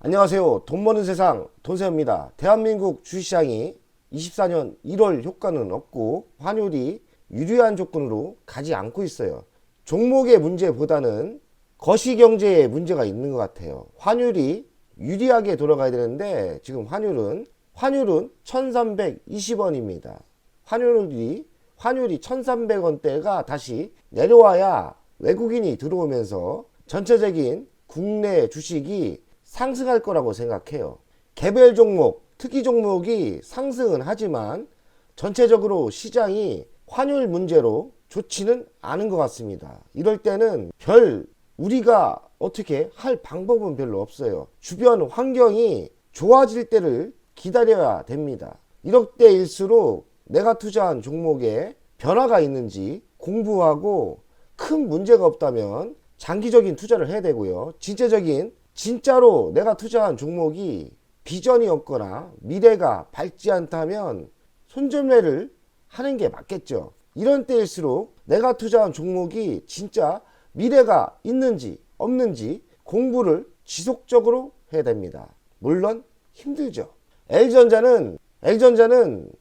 안녕하세요. 돈 버는 세상 돈세입니다. 대한민국 주식시장이 24년 1월 효과는 없고 환율이 유리한 조건으로 가지 않고 있어요. 종목의 문제보다는 거시경제에 문제가 있는 것 같아요. 환율이 유리하게 돌아가야 되는데 지금 환율은 환율은 1320원입니다. 환율이 환율이 1300원대가 다시 내려와야 외국인이 들어오면서 전체적인 국내 주식이 상승할 거라고 생각해요. 개별 종목, 특이 종목이 상승은 하지만 전체적으로 시장이 환율 문제로 좋지는 않은 것 같습니다. 이럴 때는 별 우리가 어떻게 할 방법은 별로 없어요. 주변 환경이 좋아질 때를 기다려야 됩니다. 이럴 때일수록 내가 투자한 종목에 변화가 있는지 공부하고 큰 문제가 없다면 장기적인 투자를 해야 되고요. 진짜적인 진짜로 내가 투자한 종목이 비전이 없거나 미래가 밝지 않다면 손절매를 하는 게 맞겠죠. 이런 때일수록 내가 투자한 종목이 진짜 미래가 있는지 없는지 공부를 지속적으로 해야 됩니다. 물론 힘들죠. L전자는 L전자는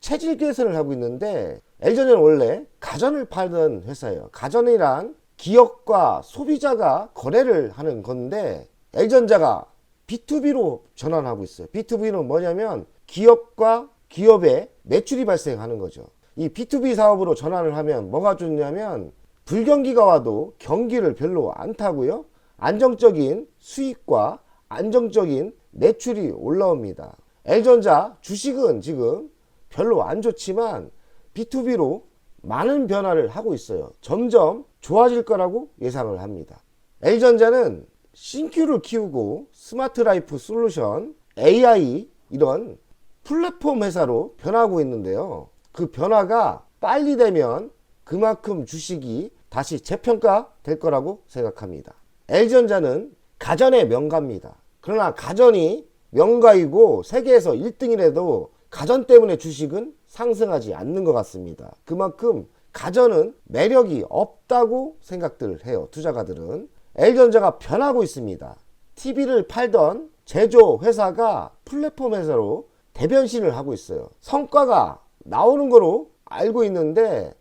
체질 개선을 하고 있는데 L전자는 원래 가전을 팔던 회사예요. 가전이란 기업과 소비자가 거래를 하는 건데 L전자가 B2B로 전환하고 있어요. B2B는 뭐냐면 기업과 기업의 매출이 발생하는 거죠. 이 B2B 사업으로 전환을 하면 뭐가 좋냐면 불경기가 와도 경기를 별로 안 타고요. 안정적인 수익과 안정적인 매출이 올라옵니다. L전자 주식은 지금 별로 안 좋지만 B2B로 많은 변화를 하고 있어요. 점점 좋아질 거라고 예상을 합니다. L전자는 신규를 키우고 스마트 라이프 솔루션, AI 이런 플랫폼 회사로 변하고 있는데요. 그 변화가 빨리 되면 그만큼 주식이 다시 재평가 될 거라고 생각합니다. L전자는 가전의 명가입니다. 그러나 가전이 명가이고 세계에서 1등이라도 가전 때문에 주식은 상승하지 않는 것 같습니다. 그만큼 가전은 매력이 없다고 생각들 해요. 투자가들은. L전자가 변하고 있습니다. TV를 팔던 제조 회사가 플랫폼 회사로 대변신을 하고 있어요. 성과가 나오는 거로 알고 있는데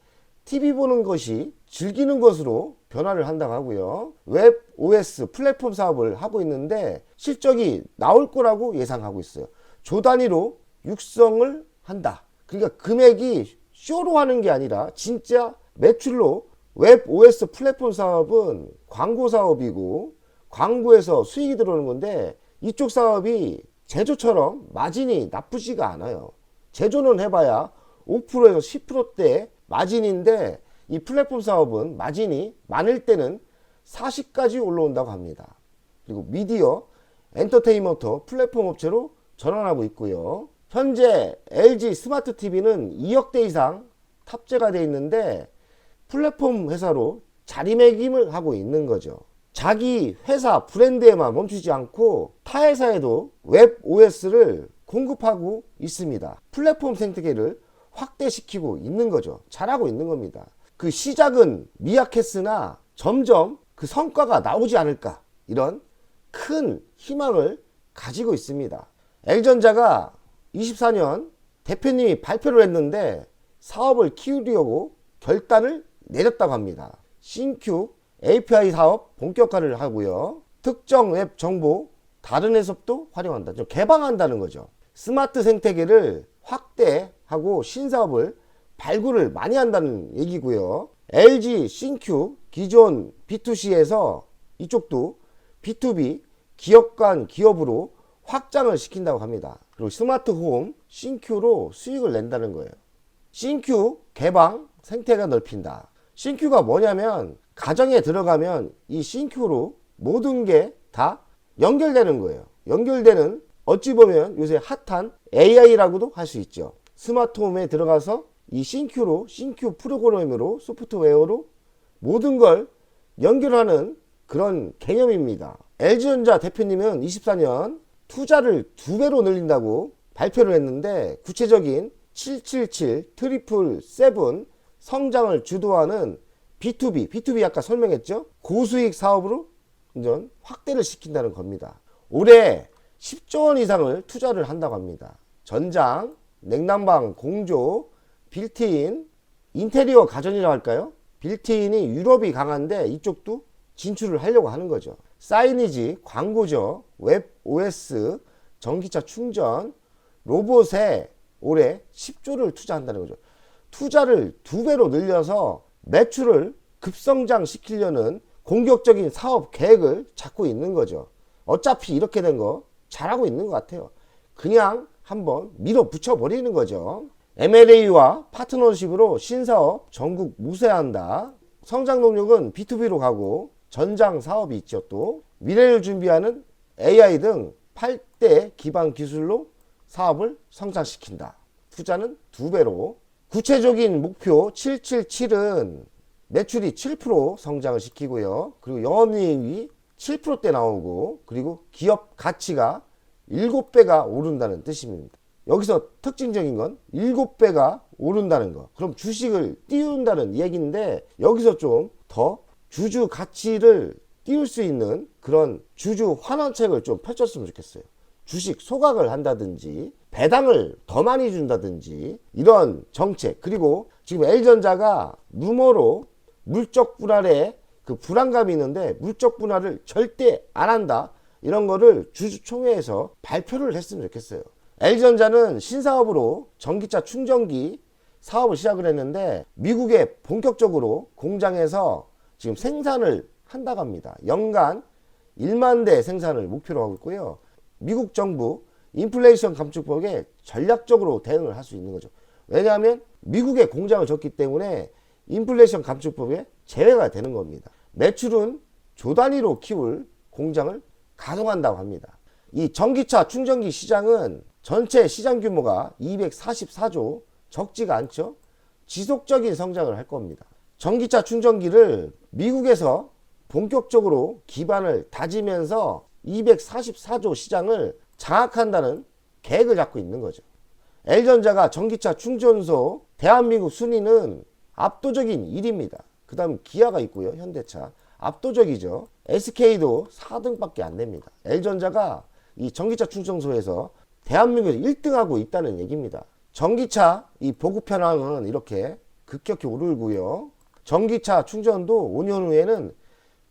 TV 보는 것이 즐기는 것으로 변화를 한다고 하고요. 웹 OS 플랫폼 사업을 하고 있는데 실적이 나올 거라고 예상하고 있어요. 조 단위로 육성을 한다. 그러니까 금액이 쇼로 하는 게 아니라 진짜 매출로 웹 OS 플랫폼 사업은 광고 사업이고 광고에서 수익이 들어오는 건데 이쪽 사업이 제조처럼 마진이 나쁘지가 않아요. 제조는 해봐야 5%에서 10%대 마진인데 이 플랫폼 사업은 마진이 많을 때는 40까지 올라온다고 합니다. 그리고 미디어, 엔터테인먼트 플랫폼 업체로 전환하고 있고요. 현재 LG 스마트 TV는 2억대 이상 탑재가 되어 있는데 플랫폼 회사로 자리매김을 하고 있는 거죠. 자기 회사 브랜드에만 멈추지 않고 타 회사에도 웹 OS를 공급하고 있습니다. 플랫폼 생태계를 확대시키고 있는 거죠. 잘하고 있는 겁니다. 그 시작은 미약했으나 점점 그 성과가 나오지 않을까 이런 큰 희망을 가지고 있습니다. L전자가 24년 대표님이 발표를 했는데 사업을 키우려고 결단을 내렸다고 합니다. 신규 API 사업 본격화를 하고요. 특정 웹 정보 다른 해석도 활용한다. 좀 개방한다는 거죠. 스마트 생태계를 확대하고 신사업을 발굴을 많이 한다는 얘기고요. LG 신큐 기존 B2C에서 이쪽도 B2B 기업 간 기업으로 확장을 시킨다고 합니다. 그리고 스마트 홈 신큐로 수익을 낸다는 거예요. 신큐 개방 생태가 넓힌다. 신큐가 뭐냐면 가정에 들어가면 이 신큐로 모든 게 다 연결되는 거예요. 연결되는 어찌 보면 요새 핫한 AI라고도 할 수 있죠. 스마트홈에 들어가서 이 신큐로 신큐 프로그램으로 소프트웨어로 모든 걸 연결하는 그런 개념입니다. LG전자 대표님은 24년 투자를 두 배로 늘린다고 발표를 했는데 구체적인 777 트리플 세븐 성장을 주도하는 B2B, B2B 아까 설명했죠? 고수익 사업으로 이제 확대를 시킨다는 겁니다. 올해 10조 원 이상을 투자를 한다고 합니다. 전장, 냉난방, 공조, 빌트인, 인테리어 가전이라고 할까요? 빌트인이 유럽이 강한데 이쪽도 진출을 하려고 하는 거죠. 사이니지, 광고죠. 웹 OS, 전기차 충전, 로봇에 올해 10조를 투자한다는 거죠. 투자를 두 배로 늘려서 매출을 급성장 시키려는 공격적인 사업 계획을 잡고 있는 거죠. 어차피 이렇게 된 거 잘하고 있는 것 같아요. 그냥 한번 밀어붙여 버리는 거죠. M&A와 파트너십으로 신사업 전국 무쇠한다. 성장 동력은 B2B로 가고 전장 사업이 있죠 또 미래를 준비하는 AI 등 8대 기반 기술로 사업을 성장시킨다. 투자는 두 배로 구체적인 목표 777은 매출이 7% 성장을 시키고요. 그리고 영업이익이 7%대 나오고 그리고 기업 가치가 7배가 오른다는 뜻입니다. 여기서 특징적인 건 7배가 오른다는 거. 그럼 주식을 띄운다는 얘기인데 여기서 좀 더 주주 가치를 띄울 수 있는 그런 주주 환원책을 좀 펼쳤으면 좋겠어요. 주식 소각을 한다든지 배당을 더 많이 준다든지 이런 정책 그리고 지금 L전자가 루머로 물적 분할에 그 불안감이 있는데 물적 분할을 절대 안 한다 이런 거를 주주총회에서 발표를 했으면 좋겠어요. L전자는 신사업으로 전기차 충전기 사업을 시작을 했는데 미국에 본격적으로 공장에서 지금 생산을 한다고 합니다. 연간 1만 대 생산을 목표로 하고 있고요. 미국 정부 인플레이션 감축법에 전략적으로 대응을 할 수 있는 거죠. 왜냐하면 미국에 공장을 졌기 때문에 인플레이션 감축법에 제외가 되는 겁니다. 매출은 조 단위로 키울 공장을 가동한다고 합니다. 이 전기차 충전기 시장은 전체 시장 규모가 244조 적지가 않죠. 지속적인 성장을 할 겁니다. 전기차 충전기를 미국에서 본격적으로 기반을 다지면서 244조 시장을 장악한다는 계획을 잡고 있는 거죠. L전자가 전기차 충전소 대한민국 순위는 압도적인 1위입니다. 그 다음 기아가 있고요. 현대차. 압도적이죠. SK도 4등밖에 안 됩니다. L전자가 이 전기차 충전소에서 대한민국에서 1등하고 있다는 얘기입니다. 전기차 이 보급 현황은 이렇게 급격히 오르고요. 전기차 충전도 5년 후에는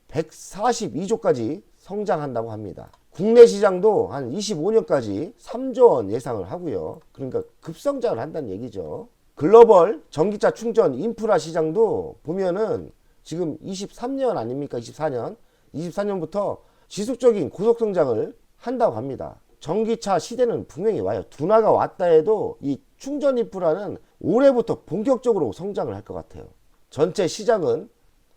142조까지 성장한다고 합니다. 국내 시장도 한 25년까지 3조 원 예상을 하고요. 그러니까 급성장을 한다는 얘기죠. 글로벌 전기차 충전 인프라 시장도 보면은 지금 23년 아닙니까? 24년. 24년부터 지속적인 고속 성장을 한다고 합니다. 전기차 시대는 분명히 와요. 둔화가 왔다 해도 이 충전 인프라는 올해부터 본격적으로 성장을 할 것 같아요. 전체 시장은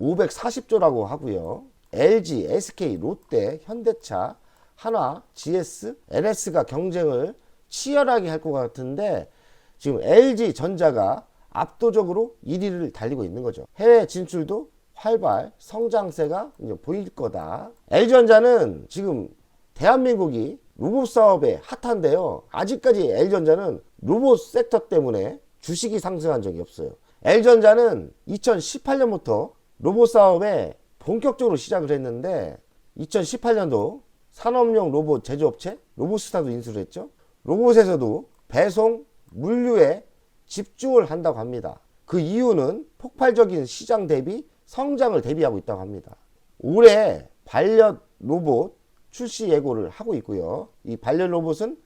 540조라고 하고요. LG, SK, 롯데, 현대차, 한화, GS, NS가 경쟁을 치열하게 할 것 같은데 지금 LG 전자가 압도적으로 1위를 달리고 있는 거죠. 해외 진출도 활발 성장세가 이제 보일 거다. LG전자는 지금 대한민국이 로봇 사업에 핫한데요. 아직까지 L전자는 로봇 섹터 때문에 주식이 상승한 적이 없어요. L전자는 2018년부터 로봇 사업에 본격적으로 시작을 했는데 2018년도 산업용 로봇 제조업체 로봇스타도 인수를 했죠. 로봇에서도 배송, 물류에 집중을 한다고 합니다. 그 이유는 폭발적인 시장 대비 성장을 대비하고 있다고 합니다. 올해 반려 로봇 출시 예고를 하고 있고요. 이 반려 로봇은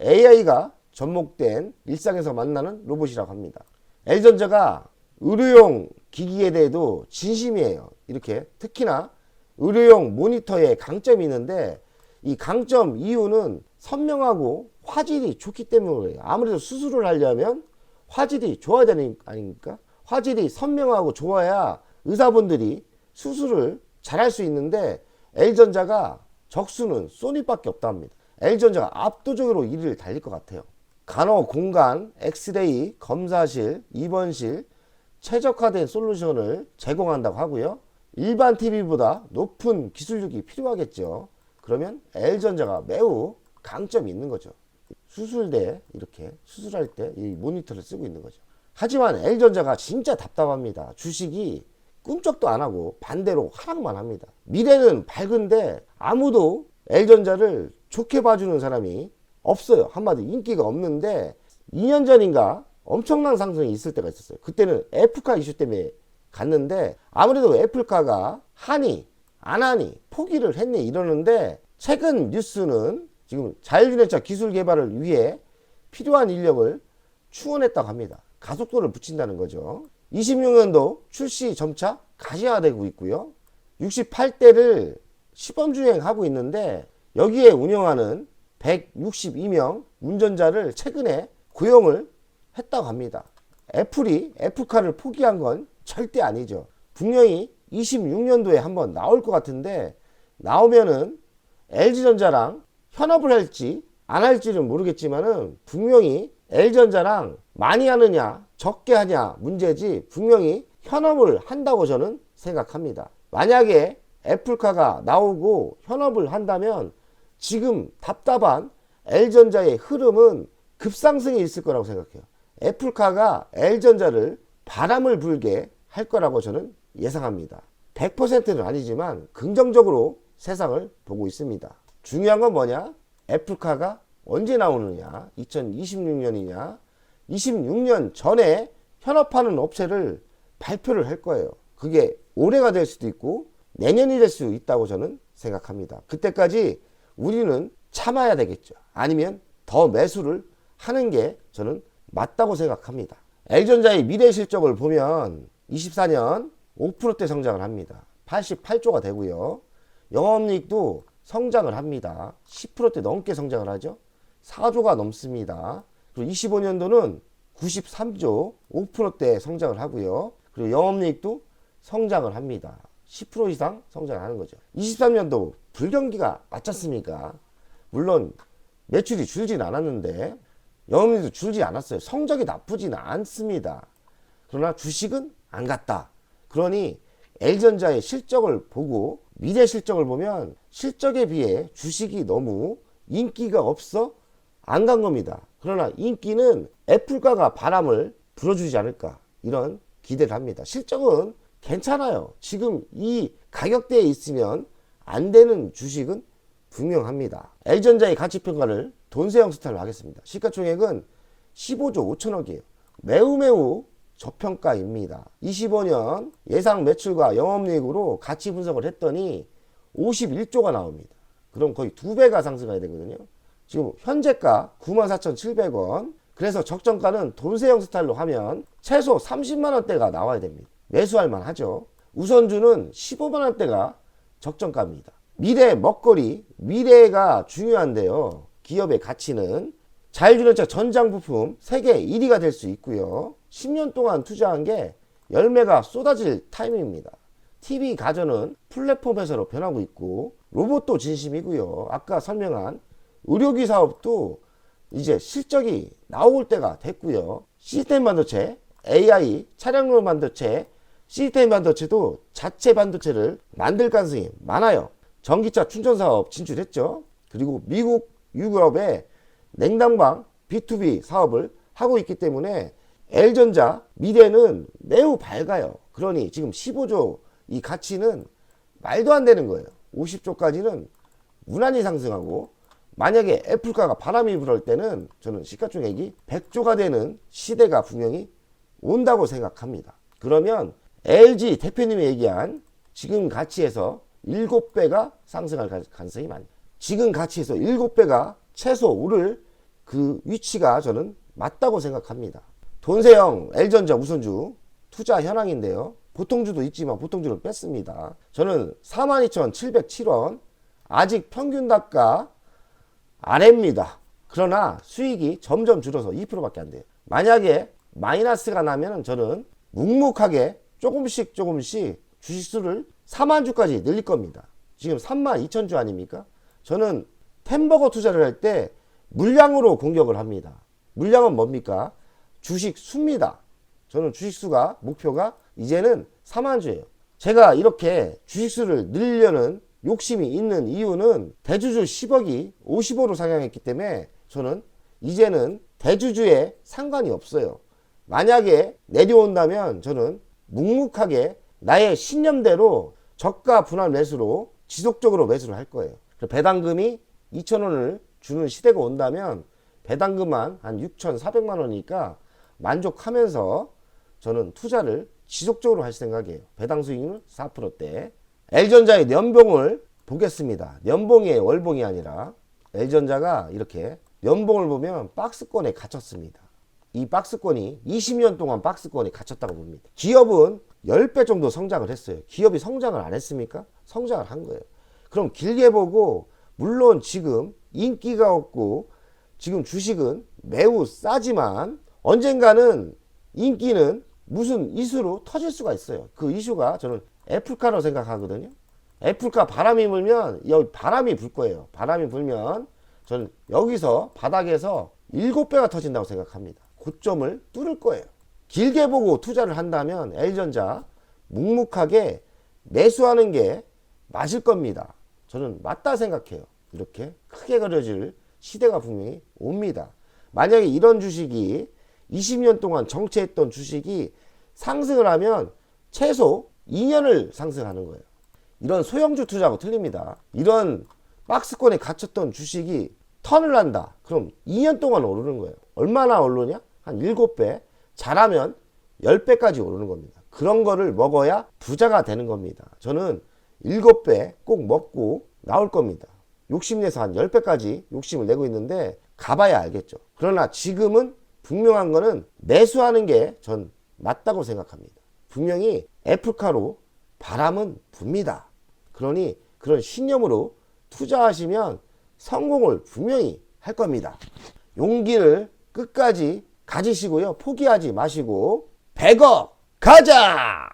AI가 접목된 일상에서 만나는 로봇이라고 합니다. L전자가 의료용 기기에 대해도 진심이에요. 이렇게 특히나 의료용 모니터에 강점이 있는데 이 강점 이유는 선명하고 화질이 좋기 때문에 아무래도 수술을 하려면 화질이 좋아야 되는 거 아닙니까? 화질이 선명하고 좋아야 의사분들이 수술을 잘할 수 있는데 L전자가 적수는 소니밖에 없답니다. L전자가 압도적으로 1위를 달릴 것 같아요. 간호 공간, 엑스레이, 검사실, 입원실, 최적화된 솔루션을 제공한다고 하고요. 일반 TV보다 높은 기술력이 필요하겠죠. 그러면 L전자가 매우 강점이 있는 거죠. 수술대 이렇게 수술할 때 이 모니터를 쓰고 있는 거죠. 하지만 L전자가 진짜 답답합니다. 주식이 꿈쩍도 안 하고 반대로 하락만 합니다. 미래는 밝은데 아무도 L전자를 좋게 봐주는 사람이 없어요. 한마디 인기가 없는데 2년 전인가 엄청난 상승이 있을 때가 있었어요. 그때는 애플카 이슈 때문에 갔는데 아무래도 애플카가 하니 안 하니 포기를 했네 이러는데 최근 뉴스는 지금 자율주행차 기술 개발을 위해 필요한 인력을 추원했다고 합니다. 가속도를 붙인다는 거죠. 26년도 출시 점차 가시화되고 있고요. 68대를 시범 주행하고 있는데 여기에 운영하는 162명 운전자를 최근에 고용을 했다고 합니다. 애플이 애플카를 포기한 건 절대 아니죠. 분명히 26년도에 한번 나올 것 같은데 나오면은 LG전자랑 현업을 할지 안 할지는 모르겠지만은 분명히 L전자랑 많이 하느냐 적게 하냐 문제지 분명히 현업을 한다고 저는 생각합니다. 만약에 애플카가 나오고 현업을 한다면 지금 답답한 L전자의 흐름은 급상승이 있을 거라고 생각해요. 애플카가 L전자를 바람을 불게 할 거라고 저는 예상합니다. 100%는 아니지만 긍정적으로 세상을 보고 있습니다. 중요한 건 뭐냐? 애플카가 언제 나오느냐? 2026년이냐? 26년 전에 현업하는 업체를 발표를 할 거예요. 그게 올해가 될 수도 있고 내년이 될 수 있다고 저는 생각합니다. 그때까지 우리는 참아야 되겠죠. 아니면 더 매수를 하는 게 저는 맞다고 생각합니다. L전자의 미래 실적을 보면 24년 5%대 성장을 합니다. 88조가 되고요. 영업이익도 성장을 합니다. 10%대 넘게 성장을 하죠. 4조가 넘습니다. 그리고 25년도는 93조 5%대 성장을 하고요. 그리고 영업이익도 성장을 합니다. 10% 이상 성장하는 거죠. 23년도 불경기가 맞지 않습니까? 물론 매출이 줄진 않았는데 영업이익도 줄지 않았어요. 성적이 나쁘지는 않습니다. 그러나 주식은 안 갔다. 그러니 L전자의 실적을 보고 미래 실적을 보면 실적에 비해 주식이 너무 인기가 없어 안 간 겁니다. 그러나 인기는 애플가가 바람을 불어주지 않을까 이런 기대를 합니다. 실적은 괜찮아요. 지금 이 가격대에 있으면 안 되는 주식은 분명합니다. L전자의 가치평가를 돈세형 스타일로 하겠습니다. 시가총액은 15조 5천억이에요. 매우 매우 저평가입니다. 25년 예상 매출과 영업이익으로 가치 분석을 했더니 51조가 나옵니다. 그럼 거의 두 배가 상승해야 되거든요. 지금 현재가 94,700원. 그래서 적정가는 돈세형 스타일로 하면 최소 30만 원대가 나와야 됩니다. 매수할 만하죠. 우선주는 15만 원대가 적정가입니다. 미래 먹거리, 미래가 중요한데요. 기업의 가치는 자율주행차 전장 부품 세계 1위가 될 수 있고요. 10년 동안 투자한 게 열매가 쏟아질 타임입니다. TV 가전은 플랫폼 회사로 변하고 있고 로봇도 진심이고요. 아까 설명한 의료기 사업도 이제 실적이 나올 때가 됐고요. 시스템 반도체, AI, 차량용 반도체, 시스템 반도체도 자체 반도체를 만들 가능성이 많아요. 전기차 충전 사업 진출했죠. 그리고 미국, 유럽에 냉난방 B2B 사업을 하고 있기 때문에 L전자 미래는 매우 밝아요. 그러니 지금 15조 이 가치는 말도 안 되는 거예요. 50조까지는 무난히 상승하고 만약에 애플가가 바람이 불을 때는 저는 시가총액이 100조가 되는 시대가 분명히 온다고 생각합니다. 그러면 LG 대표님이 얘기한 지금 가치에서 7배가 상승할 가능성이 많아요. 지금 가치에서 7배가 최소 오를 그 위치가 저는 맞다고 생각합니다. 돈세형 L전자 우선주 투자 현황인데요. 보통주도 있지만 보통주를 뺐습니다. 저는 42,707원 아직 평균 단가 아래입니다. 그러나 수익이 점점 줄어서 2%밖에 안 돼요. 만약에 마이너스가 나면 저는 묵묵하게 조금씩 조금씩 주식수를 4만 주까지 늘릴 겁니다. 지금 3만 2천 주 아닙니까? 저는 템버거 투자를 할 때 물량으로 공격을 합니다. 물량은 뭡니까? 주식 수입니다. 저는 주식 수가 목표가 이제는 4만 주예요. 제가 이렇게 주식 수를 늘리려는 욕심이 있는 이유는 대주주 10억이 55로 상향했기 때문에 저는 이제는 대주주에 상관이 없어요. 만약에 내려온다면 저는 묵묵하게 나의 신념대로 저가 분할 매수로 지속적으로 매수를 할 거예요. 배당금이 2,000원을 주는 시대가 온다면 배당금만 한 6,400만 원이니까 만족하면서 저는 투자를 지속적으로 할 생각이에요. 배당 수익률 4%대. L전자의 연봉을 보겠습니다. 연봉이 월봉이 아니라 L전자가 이렇게 연봉을 보면 박스권에 갇혔습니다. 이 박스권이 20년 동안 박스권에 갇혔다고 봅니다. 기업은 10배 정도 성장을 했어요. 기업이 성장을 안 했습니까? 성장을 한 거예요. 그럼 길게 보고 물론 지금 인기가 없고 지금 주식은 매우 싸지만 언젠가는 인기는 무슨 이슈로 터질 수가 있어요. 그 이슈가 저는 애플카라고 생각하거든요. 애플카 바람이 불면 여기 바람이 불 거예요. 바람이 불면 저는 여기서 바닥에서 일곱 배가 터진다고 생각합니다. 고점을 뚫을 거예요. 길게 보고 투자를 한다면 L전자 묵묵하게 매수하는 게 맞을 겁니다. 저는 맞다 생각해요. 이렇게 크게 그려질 시대가 분명히 옵니다. 만약에 이런 주식이 20년 동안 정체했던 주식이 상승을 하면 최소 2년을 상승하는 거예요. 이런 소형주 투자하고 틀립니다. 이런 박스권에 갇혔던 주식이 턴을 한다. 그럼 2년 동안 오르는 거예요. 얼마나 오르냐? 한 7배. 잘하면 10배까지 오르는 겁니다. 그런 거를 먹어야 부자가 되는 겁니다. 저는 7배 꼭 먹고 나올 겁니다. 욕심내서 한 10배까지 욕심을 내고 있는데 가봐야 알겠죠. 그러나 지금은 분명한 거는 매수하는 게 전 맞다고 생각합니다. 분명히 애플카로 바람은 붑니다. 그러니 그런 신념으로 투자하시면 성공을 분명히 할 겁니다. 용기를 끝까지 가지시고요. 포기하지 마시고 100억 가자!